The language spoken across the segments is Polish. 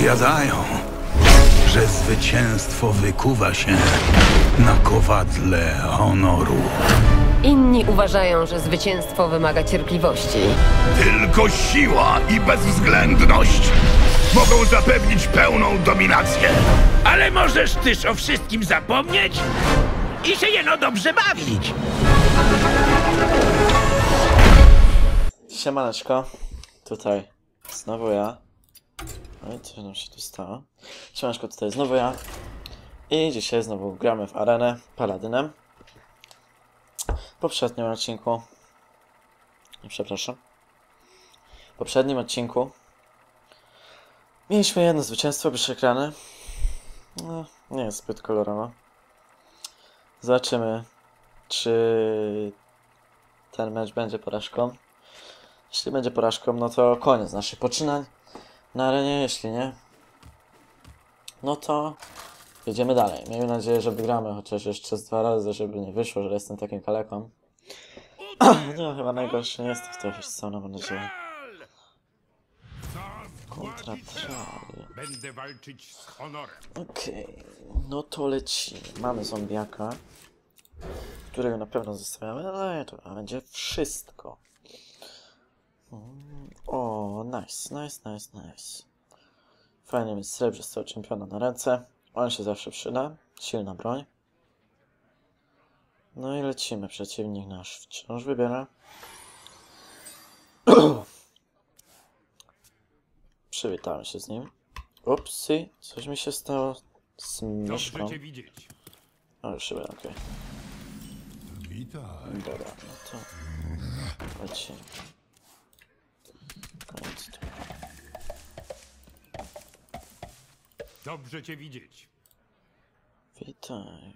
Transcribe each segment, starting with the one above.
Powiadają, że zwycięstwo wykuwa się na kowadle honoru. Inni uważają, że zwycięstwo wymaga cierpliwości. Tylko siła i bezwzględność mogą zapewnić pełną dominację. Ale możesz też o wszystkim zapomnieć i się jeno dobrze bawić. Siemaneczko, tutaj znowu ja. No co nam się tu stało? Siemaneczko, tutaj znowu ja. I dzisiaj znowu gramy w arenę Paladynem. W poprzednim odcinku... Przepraszam. W poprzednim odcinku mieliśmy jedno zwycięstwo przy ekrany. No, nie jest zbyt kolorowo. Zobaczymy, czy ten mecz będzie porażką. Jeśli będzie porażką, no to koniec naszych poczynań na arenie. Jeśli nie, no to jedziemy dalej. Miejmy nadzieję, że wygramy chociaż jeszcze z dwa razy, żeby nie wyszło, że jestem takim kaleką. no chyba najgorszy nie jest w to, co, no mam nadzieję. Kontra. Będę walczyć z honorem. Okej, no to lecimy. Mamy zombiaka, którego na pewno zostawiamy, ale to będzie wszystko. O, nice, nice, nice, nice. Fajnie mieć srebrzystego czempiona na ręce. On się zawsze przyda. Silna broń. No i lecimy. Przeciwnik nasz wciąż wybiera. Przywitamy się z nim. Upsi, coś mi się stało z myszką. O, już chyba, okej. Witaj. Dobra, no to lecimy. Tu. Dobrze cię widzieć. Witaj.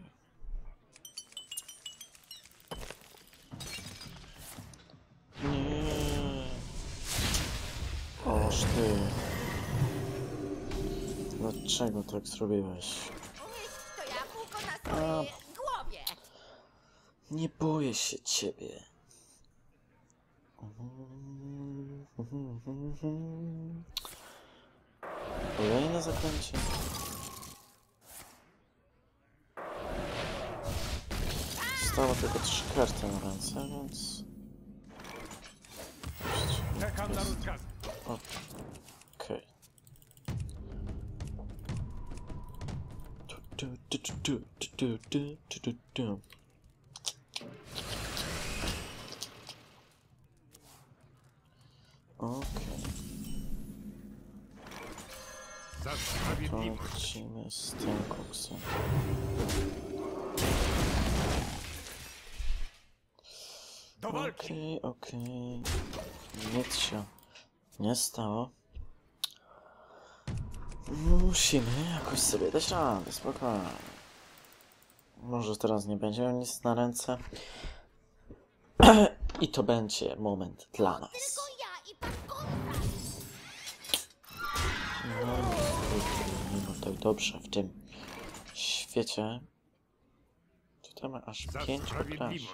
Nie. Oż ty. Dlaczego tak zrobiłeś? To ja kółko na swojej głowie. Nie boję się ciebie. Kolejne zaklęcie. Zostało tylko trzy karty na ręce, więc... Czekam na rozkazy. Okej. Tu, Za to sprawiedliwość. lecimy z tym koksem. Do walki. Okej, okej. Nic się nie stało. Musimy jakoś sobie dać radę, spokojnie. Może teraz nie będziemy nic na ręce. I to będzie moment dla nas. No, nie ma tak dobrze w tym świecie. Tutaj ma aż Za pięć obrażeń.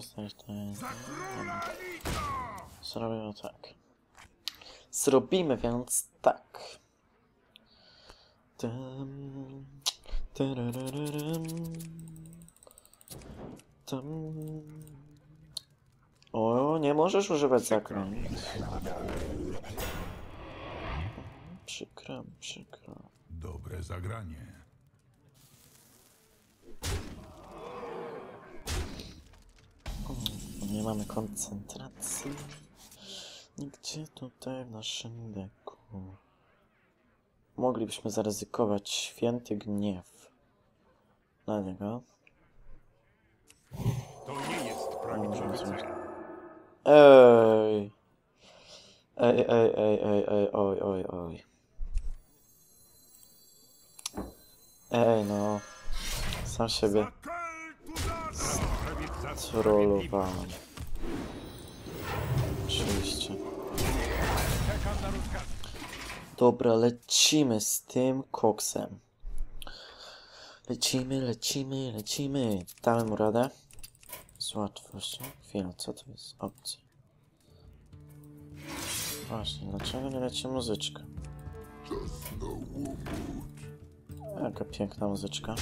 zostać to jest. Zrobimy tak. Zrobimy więc tak. Tam, tarararam, tam. O, nie możesz używać zaklęć. Przykro, przykro. Dobre zagranie. Nie mamy koncentracji. Nigdzie tutaj w naszym deku. Moglibyśmy zaryzykować święty gniew. Na niego. To nie jest prawdziwy cel. Ej! Ej, ej, ej, ej, ej, oj, oj, oj. Ej, no. Sam siebie trollowałem. Oczywiście. Dobra, lecimy z tym koksem. Lecimy, lecimy, lecimy. Damy mu radę. Z łatwością. Chwila, co to jest? Opcje. Właśnie, dlaczego nie leci muzyczka? Jaka piękna muzyczka.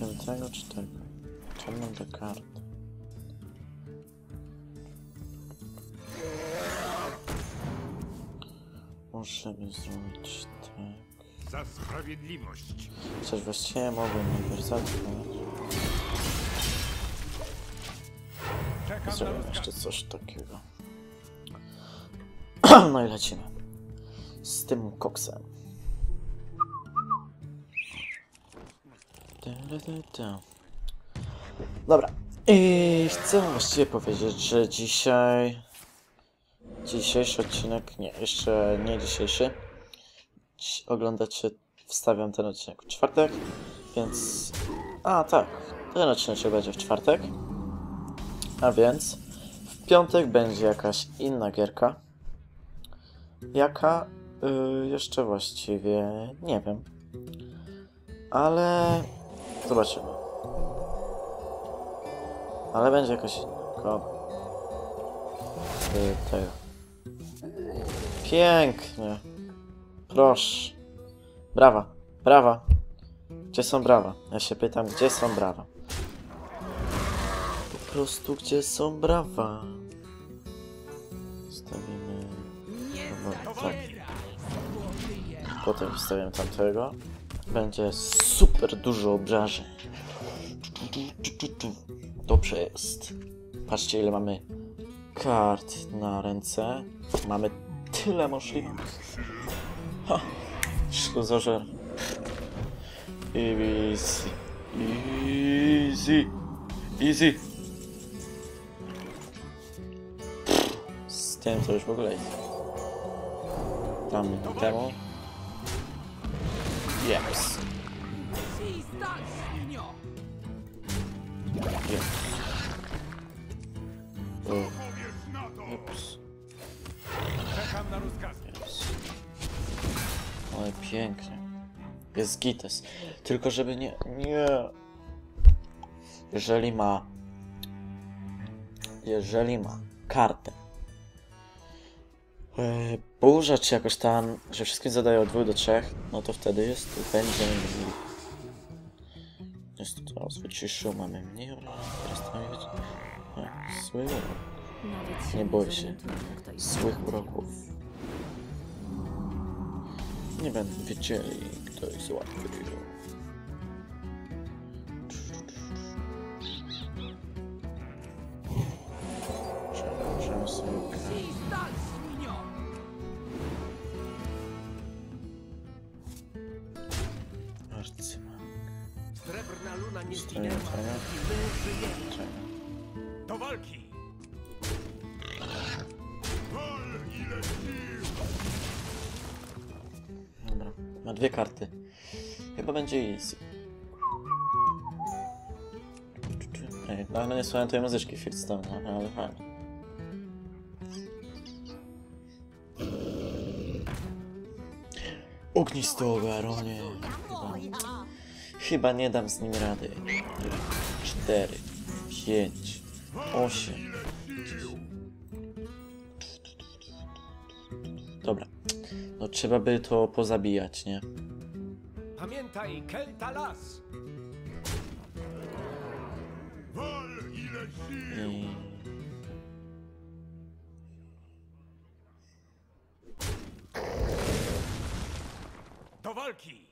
Nie wiem tego czy tego. Czemu te karty? Możemy zrobić tak. Za sprawiedliwość. Coś właściwie mogłem najpierw zatknąć. Zrobię jeszcze coś takiego. no i lecimy. Z tym koksem. Dobra. I chcę właściwie powiedzieć, że dzisiaj... Dzisiejszy odcinek... Nie, jeszcze nie dzisiejszy. Oglądacie... Wstawiam ten odcinek w czwartek, więc... A, tak. Ten odcinek będzie w czwartek. A więc w piątek będzie jakaś inna gierka. Jaka? Y, jeszcze właściwie nie wiem. Ale zobaczymy. Ale będzie jakaś inna. Y, tego. Pięknie. Proszę. Brawa. Brawa. Gdzie są brawa? Ja się pytam, gdzie są brawa? Po prostu, gdzie są brawa? Stawimy... Dobra, tak. Potem wstawiam tamtego. Będzie super dużo obrażeń. Dobrze jest. Patrzcie, ile mamy kart na ręce. Mamy tyle możliwości. Ha! Szkoda, Easy. Easy. Easy. Z tym to w ogóle jest. Tam temu. Jeps. Jeps. O. Jeps. Ale pięknie. Jest gites. Tylko żeby nie... Nie. Jeżeli ma... Jeżeli ma kartę. Yy, burza czy jakoś tam, że wszystkim zadaje od 2 do 3, no to wtedy jest, będzie... Jest to teraz wyciszył, mamy mniej obrażeń, teraz. A, Zły urok. Nie boję się. Złych uroków. Nie będą wiedzieli, kto jest łatwy. Dwie karty. Chyba będzie easy. Ej, no, no nie słuchałem tej muzyczki Fieldstone, no, ale fajnie. Ognisto baronie. Chyba, chyba nie dam z nim rady. Cztery, pięć, osiem. Dobra. No trzeba by to pozabijać, nie? Pamiętaj, Kelta las! I... Do walki!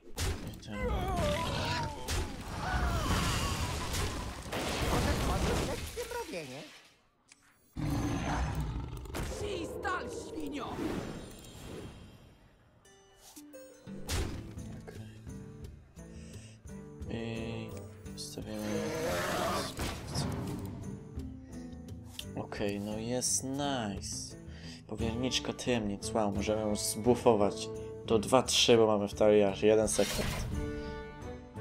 Okej, no jest nice. Powierniczka tajemnic. Wow, możemy ją zbufować do 2-3, bo mamy w taliarze jeden sekret.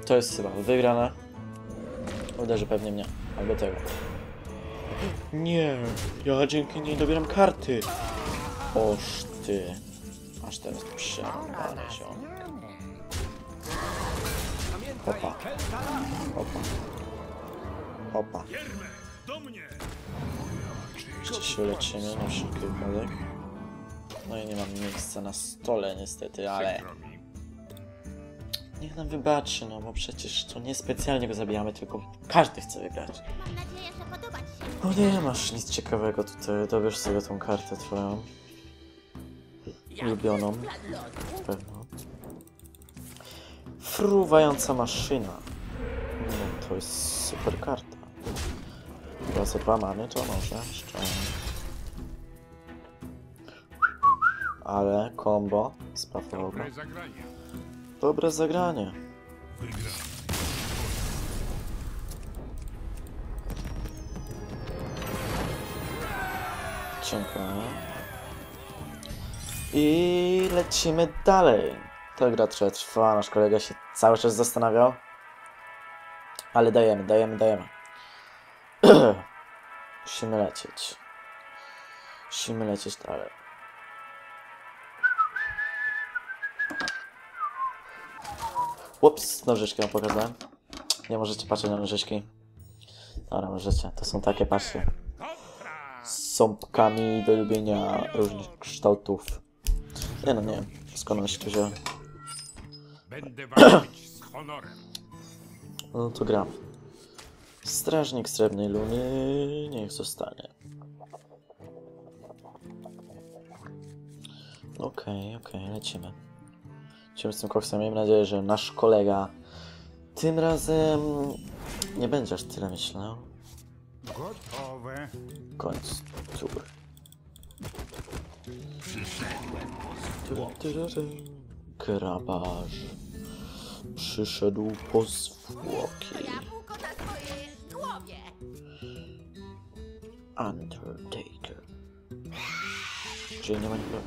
To jest chyba wygrana. Uderzy pewnie mnie, albo tego. Nie, ja dzięki niej dobieram karty. Oż ty. Aż teraz przerwane się. Opa. Opa. Opa. Się leczymy na wszelki wypadek. No i nie mam miejsca na stole niestety, ale... Niech nam wybaczy, no bo przecież to nie specjalnie go zabijamy, tylko każdy chce wygrać. Mam nadzieję, że podoba ci się. No nie masz nic ciekawego tutaj, dobierz sobie tą kartę twoją. Ulubioną. Pewno. Fruwająca maszyna. No, to jest super karta. Chyba ze dwa mamy, to może jeszcze. Ale combo z Buffalo'ga. Dobre zagranie. Dziękuję. I lecimy dalej. Ta gra trwa, nasz kolega się cały czas zastanawiał. Ale dajemy, dajemy, dajemy. Musimy lecieć. Musimy lecieć dalej. Ups, nożyczki wam pokazałem. Nie możecie patrzeć na nożyczki. Dobra, możecie. To są takie, patrzcie z ząbkami do lubienia różnych kształtów. Nie no, nie wiem, skąd on się tu wziął. Będę walczyć z honorem. No to gram. Strażnik Srebrnej Luny, niech zostanie. Okej, okej, lecimy. Lecimy z tym koksem. Miejmy nadzieję, że nasz kolega tym razem nie będzie aż tyle myślał. Gotowe. Koniec tury. Grabarz przyszedł po zwłoki. Głowie. Undertaker. Czyli nie ma nikogo.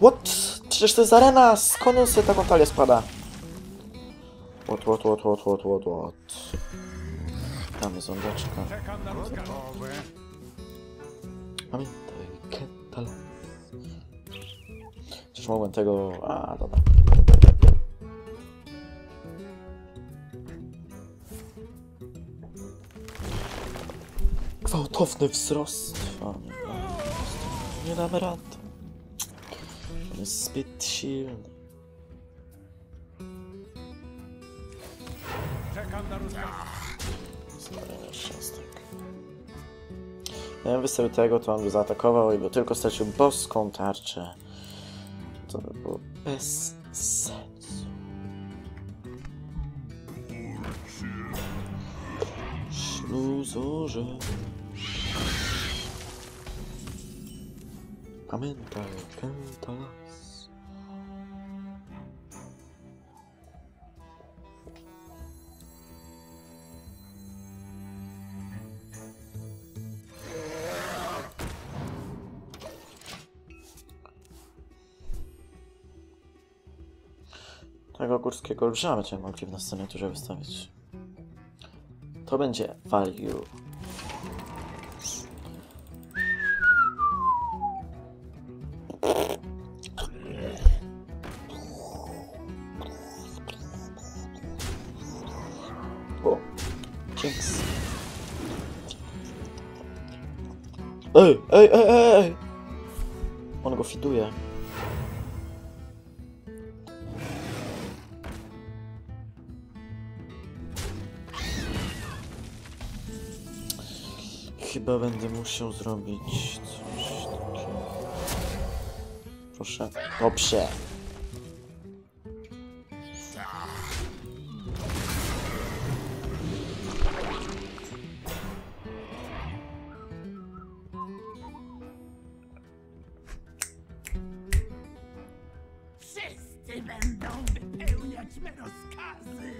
What? Przecież to jest arena! Skąd on sobie taką talię spada? What, what, what, what, what, what, what? Na rozkaz. Gotowe. Pamiętaj, Ketal. Przecież mogłem tego... A, dobra. Gwałtowny wzrost. O, nie, nie damy rady. On jest zbyt silny. Czekam na. Gdybym wystawił tego, to on by zaatakował i by tylko stracił boską tarczę. To by było bez sensu. Śluzorze. Pamiętaj, Keltalas. Tego górskiego olbrzyma będziemy mogli w następnej turze wystawić. To będzie value. Ej, ej, ej, ej! On go fiduje. Chyba będę musiał zrobić coś takiego. Proszę. Dobrze. meno skazi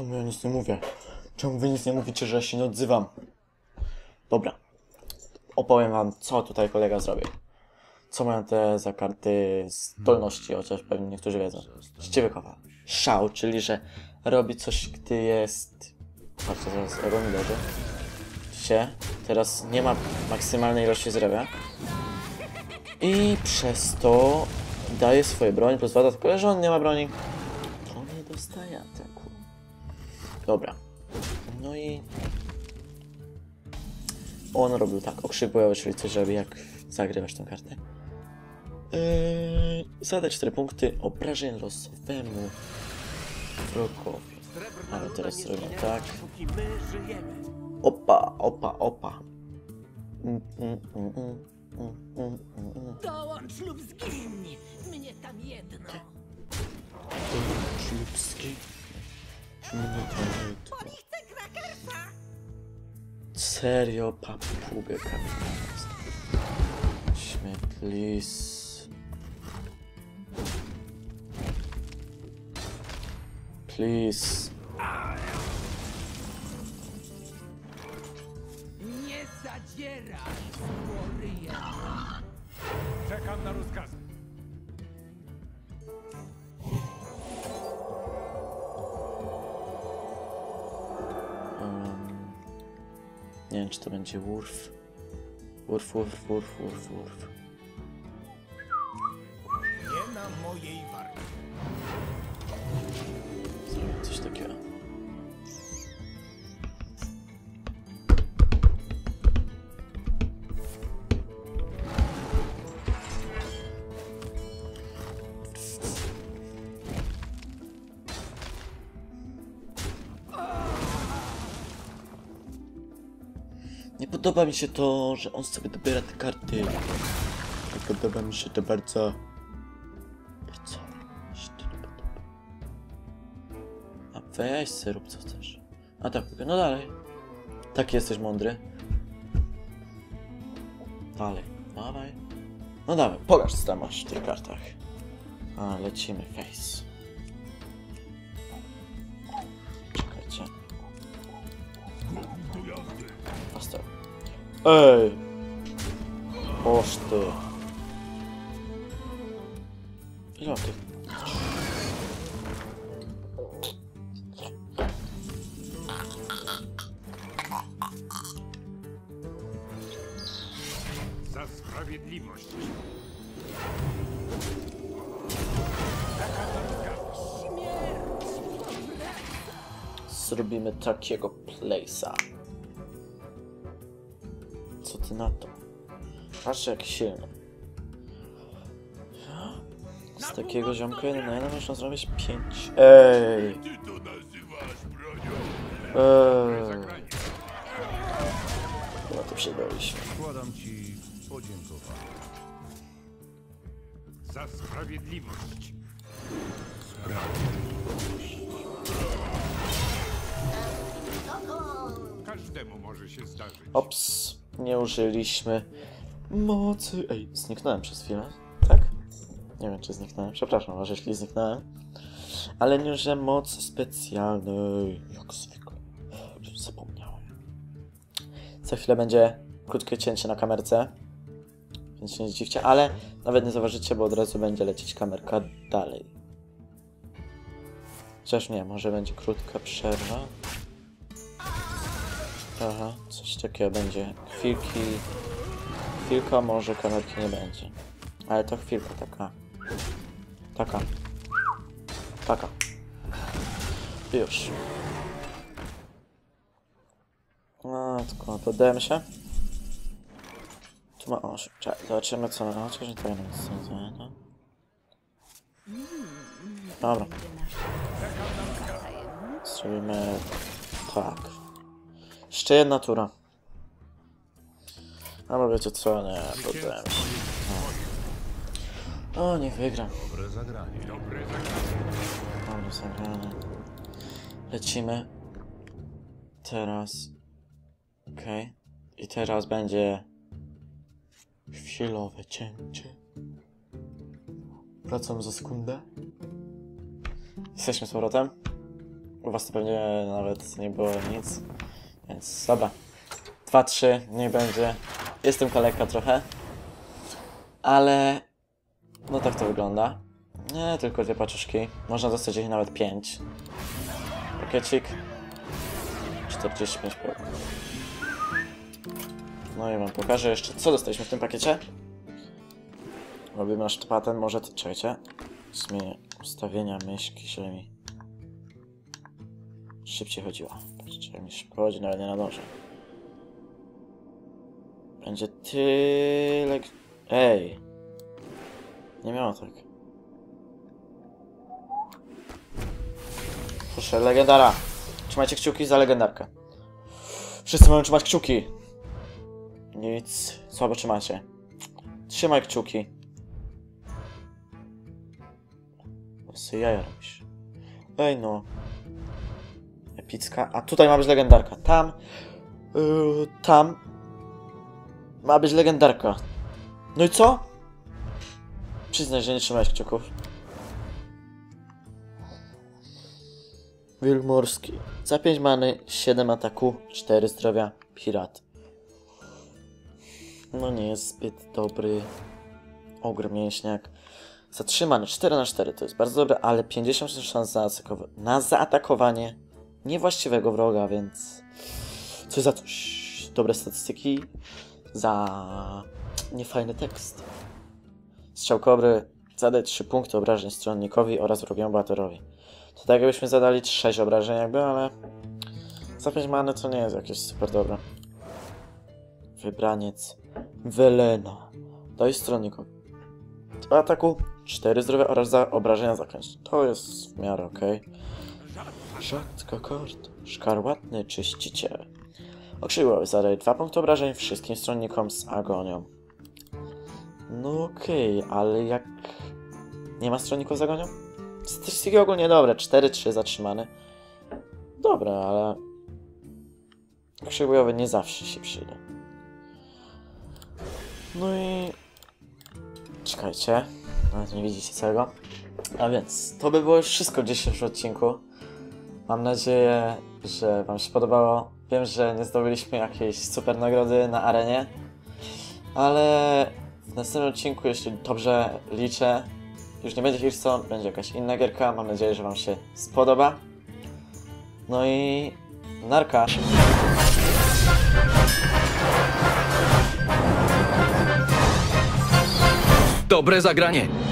Czemu ja nic nie mówię? Czemu wy nic nie mówicie, że ja się nie odzywam? Dobra. Opowiem wam, co tutaj kolega zrobił. Co mają te za karty zdolności, chociaż pewnie niektórzy wiedzą. Ściewykowa. Szał, czyli że robi coś, gdy jest... Patrzcie, zaraz Ego mi leży. Się. Teraz nie ma maksymalnej ilości zdrowia. I przez to daje swoje broń, pozwala tylko, że on nie ma broni. To nie dostaje ataku. Dobra. No i... On robił tak, okrzypuje, czyli coś robi, jak zagrywasz tę kartę. Yy, zadać 4 punkty obrażeń losowemu wrogowi. Ale teraz zrobimy tak. Opa, opa, opa. Mm, mm, mm, mm, mm, mm. Dołącz lub zgiń! Mnie tam jedno. Ślubski. Mnie to jedno. Chcę krakersa! Serio, papugę kapitańską. Śmietlis. Please. Nie zadzieraj. Czekam na rozkazy. Nie wiem, czy to będzie Wurf. Wurf, Wurf, Wurf, Wurf, Wurf. Nie na mojej warcie. Zrobię coś takiego. Podoba mi się to, że on sobie dobiera te karty. Podoba mi się to bardzo. Bardzo. A weź se rób co chcesz. A tak, no dalej. Tak jesteś mądry. Dalej, dawaj. No dawaj, pokaż co tam masz w tych kartach. A, lecimy, face. Ej! Oż ty. Ile tych Za sprawiedliwość. zrobimy takiego place'a. Ty na to? Patrz jak silny. Z takiego ziomka jeden na jeden można zrobić 5. Ej! Ty to nazywasz bronią. Ej! Zagranie. Chyba to przegraliśmy. Składam ci podziękowanie. Za sprawiedliwość. Każdemu może się zdarzyć. Ops, nie użyliśmy mocy. Ej, zniknąłem przez chwilę, tak? Nie wiem, czy zniknąłem. Przepraszam, może jeśli zniknąłem. Ale nie użyłem mocy specjalnej. Jak zwykle. Zapomniałem. Za chwilę będzie krótkie cięcie na kamerce. Więc się nie zdziwcie, ale nawet nie zauważycie, bo od razu będzie lecieć kamerka dalej. Chociaż nie, może będzie krótka przerwa. Aha, coś takiego będzie. Chwilki. Chwilka, może kamerki nie będzie. Ale to chwilka taka. Taka. Taka. Już. No, tylko podajemy się. Tu ma o, czekaj, zobaczymy co na chociaż nie to nie jest no. Dobra. Zrobimy tak. Jeszcze jedna tura. Albo wiecie co, nie, poddałem się. O, niech wygra. Dobre zagranie. Dobre zagranie. Lecimy. Teraz. Okej. I teraz będzie chwilowe cięcie. Wracam za sekundę. Jesteśmy z powrotem. U was to pewnie nawet nie było nic. Więc dobra. 2-3, niech będzie. Jestem kaleka trochę. Ale... No tak to wygląda. Nie, tylko dwie paczuszki. Można dostać ich nawet 5. Pakiecik. 45 pro. No i wam pokażę jeszcze, co dostaliśmy w tym pakiecie. Robimy nasz patent, może... Czekajcie. Zmienię ustawienia myszki, żeby mi szybciej chodziła. Jak mi szybko chodzi, nawet nie nadążę. Będzie tyle... Ej! Nie miało tak. Proszę, legendara. Trzymajcie kciuki za legendarkę. Wszyscy mają trzymać kciuki. Nic. Słabo trzymacie. Trzymaj kciuki. Co jaja robisz? Ej no. Epicka. A tutaj ma być legendarka. Tam. Yy, tam. Ma być legendarka. No i co? Przyznaj, że nie trzymałeś kciuków. Wilk morski. Za 5 many, 7 ataku, 4 zdrowia, pirat. No nie jest zbyt dobry. Ogr mięśniak. Zatrzymany 4 na 4 to jest bardzo dobre, ale 50 szans na, na zaatakowanie niewłaściwego wroga, więc coś za coś. Dobre statystyki za niefajny tekst. Strzał kobry zadać 3 punkty obrażeń stronnikowi oraz wrogiemu bohaterowi. To tak jakbyśmy zadali 6 obrażeń jakby, ale za 5 many to nie jest jakieś super dobre. Wybraniec Welena. Daj stronnikowi. 2 ataku, 4 zdrowia oraz za obrażenia zaklęć. To jest w miarę okej. Rzadka kart. Szkarłatny czyściciel. Okrzyłowy zadaje 2 punkty obrażeń wszystkim stronnikom z agonią. No okej, ale jak... Nie ma stronników z agonią? Statystyki ogólnie dobre, 4-3 zatrzymany. Dobra, ale... Krzywojowy nie zawsze się przyda. No i... Czekajcie, nawet nie widzicie całego. A więc, to by było już wszystko w dzisiejszym odcinku. Mam nadzieję, że wam się podobało. Wiem, że nie zdobyliśmy jakiejś super nagrody na arenie, ale w następnym odcinku, jeśli dobrze liczę, już nie będzie Hearthstone, będzie jakaś inna gierka. Mam nadzieję, że wam się spodoba. No i narka. Dobre zagranie.